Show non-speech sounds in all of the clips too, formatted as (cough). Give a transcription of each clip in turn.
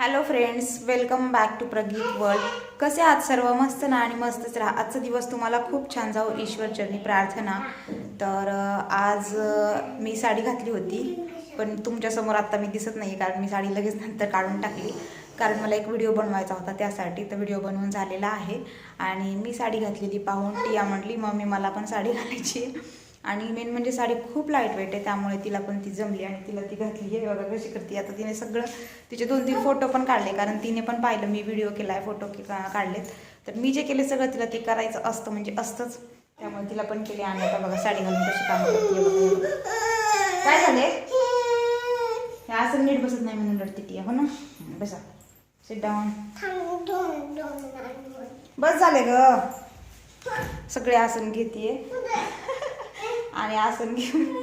Hello friends welcome back to Prageet World कसे आहात सर्व? मस्त ना आणि मस्तच राहा. आजचा दिवस तुम्हाला खूप छान जाऊ ईश्वरचरणी प्रार्थना. तर आज मी साडी घातली होती पण तुमच्यासमोर आत्ता मी दिसत नाही कारण मी साडी लगेच नंतर काढून टाकली. कारण मला एक व्हिडिओ बनवायचा होता त्यासाठी. तर व्हिडिओ बनवून झालेला आहे. आणि मी साडी घातलेली पाहून टिया म्हटली मम्मी मला पण साडी घालायची आणि मेन म्हणजे साडी खूप लाइट वेट आहे त्यामुळे तिला पण ती जमली आणि तिला ती घातली. आहे बघा कशी करते. आता तिने सगळं तिचे दोन तीन फोटो पण काढले कारण तिने पण पाहिलं मी व्हिडिओ केला आहे फोटो काढलेत. तर मी जे केले सगळं तिला ते करायचं असतं म्हणजे असतंच. त्यामुळे तिला पण केले आणि आता बघा साडी घालून कशी काम करते काय झाले हे असं नीट बसत नाही म्हणून रडते ती हो ना? बसा. सिट डाऊन बस झाले ग. सगळे आसन घेते आणि आसन घेऊन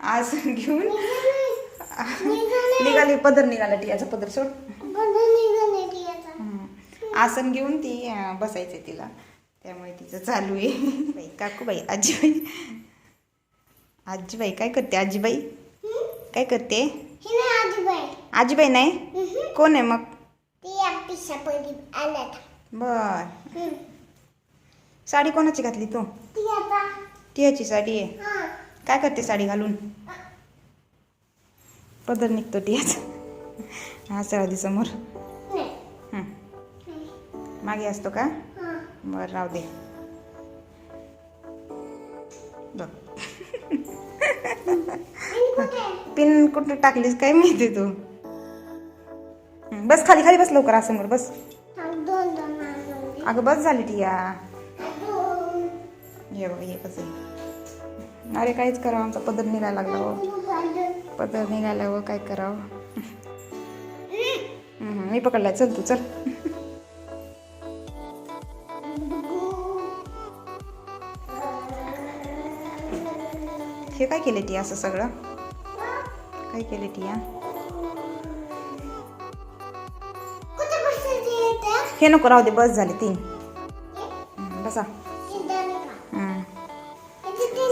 आसन घेऊन निघाली. पदर निघाला टियाचा पदर सोड. आसन घेऊन ती बसायचं तिला. त्यामुळे तिचं चालू आहे. बाई काकूबाई आजीबाई. आजीबाई काय करते आजीबाई? काय करते? आजीबाई. नाही? कोण आहे मग? बर. साडी कोणाची घातली तू? टियाची साडी आहे. काय करते साडी घालून? पदर निघतो टियाचा हा आधी समोर. मागे असतो का? बर राहू दे. पिन कुठे टाकलीस काय माहिती तू? बस खाली खाली बस लवकर असं बस. अगं बस झाली टिया हे हे कसं आहे. अरे काहीच करावं आमचा पदर निघायला लागला हो. पदर निघायला हो काय करावं. मी पकडलाय. चल तू चल. हे काय केले ती असं सगळं? काय केले या हे? नको राहू दे बस झाले तीन. बसा.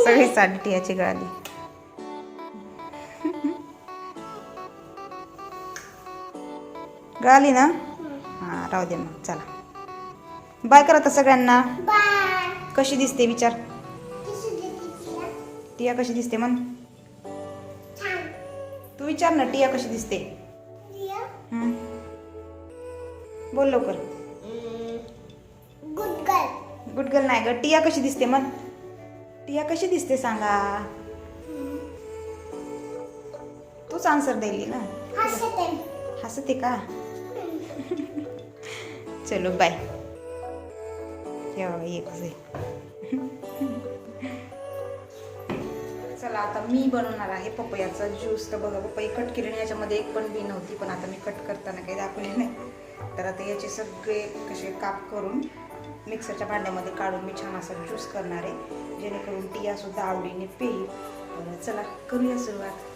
सगळी साडी टियाची गळाली गळाली ना? हा राहू दे मग चला. बाय करा आता सगळ्यांना. कशी दिसते विचार? टिया कशी दिसते मन तू विचार ना टिया कशी दिसते. बोल लवकर. गुड गर्ल नाही ग टिया कशी दिसते मग टिया कशी दिसते सांगा? तूच आन्सर द्यायली ना. हसते. का? चलो बाय. चला आता मी बनवणार आहे पपयाचा ज्यूस तर बघा पपई कट केली आणि याच्यामध्ये एक पण बी नव्हती पण आता मी कट करताना काही दाखवले नाही. तर आता याचे सगळे कसे काप करून मिक्सरच्या भांड्यामध्ये काढून मी छान असा ज्यूस करणार आहे. जेणेकरून टी या सुद्धा आवडीने पेईल चला करूया सुरुवात.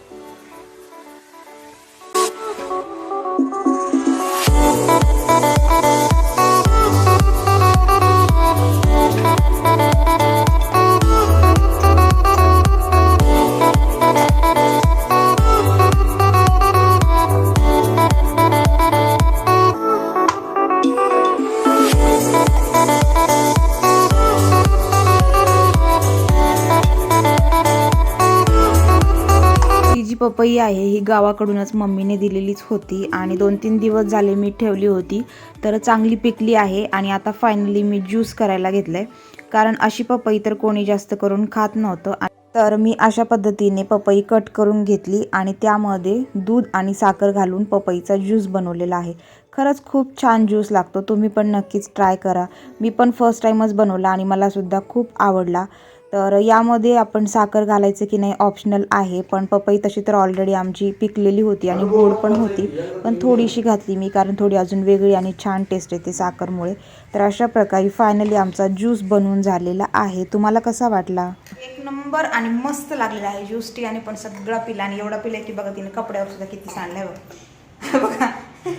पपई आहे. ही गावाकडूनच मम्मीने दिलेलीच होती आणि दोन तीन दिवस झाले मी ठेवली होती. तर चांगली पिकली आहे आणि आता फायनली मी ज्यूस करायला घेतलंय. कारण अशी पपई तर कोणी जास्त करून खात नव्हतं. तर मी अशा पद्धतीने पपई कट करून घेतली आणि त्यामध्ये दूध आणि साखर घालून पपईचा ज्यूस बनवलेला आहे. खरंच खूप छान ज्यूस लागतो. तुम्ही पण नक्कीच ट्राय करा. मी पण फर्स्ट टाईमच बनवला आणि मलासुद्धा खूप आवडला. तर यामध्ये आपण साखर घालायचं की नाही ऑप्शनल आहे. पण पपई तशी तर ऑलरेडी आमची पिकलेली होती आणि गोड पण होती. पण थोडीशी घातली मी कारण थोडी अजून वेगळी आणि छान टेस्ट येते साखरमुळे. तर अशा प्रकारे फायनली आमचा ज्यूस बनवून झालेला आहे. तुम्हाला कसा वाटला? एक नंबर आणि मस्त लागलेला आहे ज्यूस टी आणि पण सगळा पिला आणि एवढा पिला की बघा तिने कपड्यावर सुद्धा किती सांडलाय बघ. बघा. (laughs)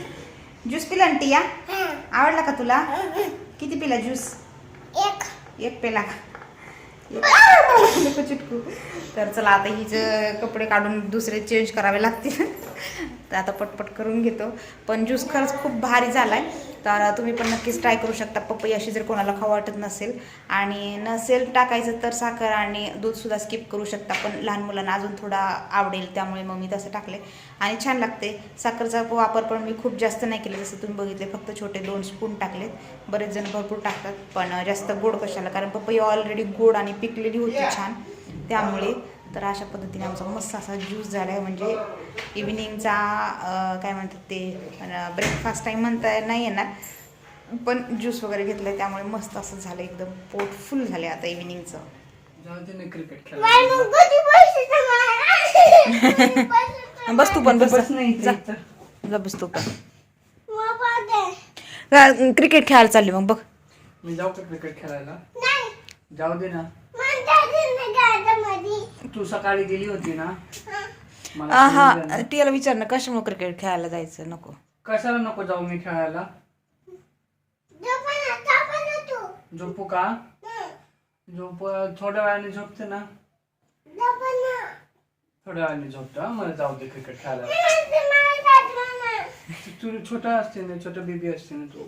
ज्यूस पिला ना टिया? आवडला का तुला? किती पिला ज्यूस एक पेला का? नको चिटकू. तर चला आता हिचं कपडे काढून दुसरे चेंज करावे लागतील. तर आता पटपट करून घेतो. पण ज्यूस खरंच खूप भारी झाला आहे तर तुम्ही पण नक्कीच ट्राय करू शकता. पपई अशी जर कोणाला खाऊ वाटत नसेल आणि नसेल टाकायचं तर साखर आणि दूधसुद्धा स्किप करू शकता. पण लहान मुलांना अजून थोडा आवडेल त्यामुळे मग मी तसं टाकले आणि छान लागते साखरचा वापर पण मी खूप जास्त नाही केला. जसं तुम्ही बघितले फक्त छोटे दोन स्पून टाकलेत. बरेच जण भरपूर टाकतात पण जास्त गोड कशाला? कारण पपई ऑलरेडी गोड आणि पिकलेली होती छान. त्यामुळे तर अशा पद्धतीने आमचा मस्त असा ज्यूस झाला आहे म्हणजे इव्हिनिंगचा काय म्हणतात ते ब्रेकफास्ट टाईम म्हणता नाही येणार. पण ज्यूस वगैरे घेतलं आहे त्यामुळे मस्त असं झालं एकदम. पोट फुल झाले आता इव्हिनिंगचं? बस तू पण बस. बस नाही बस तू पण. क्रिकेट खेळायला चालली मग बघ. मी जाऊ का क्रिकेट खेळायला? नाही, जाऊ दे ना. तू सकाळी गेली होती ना हं. मला हा. टियाला विचार ना कशामुळे क्रिकेट खेळायला जायचं नको कशाला नको जाऊ मी खेळायला झोपा का. झोप थोड्या वेळाने झोपते ना. थोड्या वेळाने झोपतो हा. मला जाऊ दे क्रिकेट खेळायला. तू छोटा असते ना छोटा बेबी असते ना तू.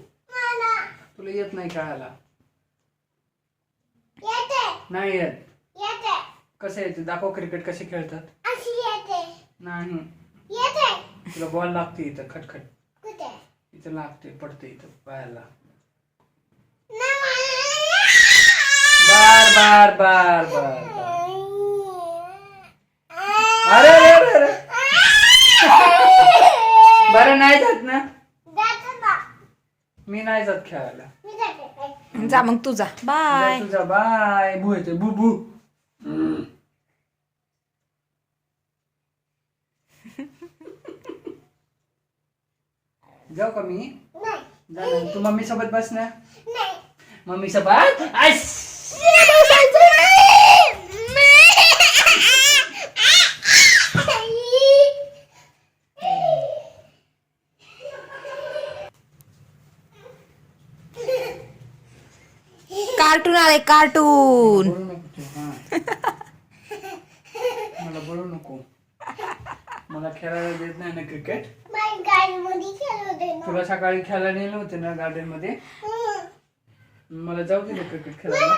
तुला येत नाही खेळायला येते, नाही येते. कसं येते? दाखव क्रिकेट कसे खेळतात. अशी येते. नाही. येते. तुला बॉल लागते इथं खटखट. कुठे? इथं लागते पडते इथं पायाला नाही, बार बार बार बार बार. अरे अरे अरे, अरे. बरं नाही जात ना? जातो ना. मी नाही जात खेळायला. मी जाते. जा मग तू जा. बाय जा. तुझा बाय. भू येते बू बू जाऊ का मी. तू मम्मी सोबत बस ना. नाही. मम्मी सोबत? कार्टून आले कार्टून बोलू नको तू मला बोलू नको. मला खेळायला देत नाही ना क्रिकेट माझ्या गाडीमध्ये खेळत होते ना. तुला सकाळी खेळायला नेलं होतं ना गार्डनमध्ये. मला जाऊ दे क्रिकेट खेळायला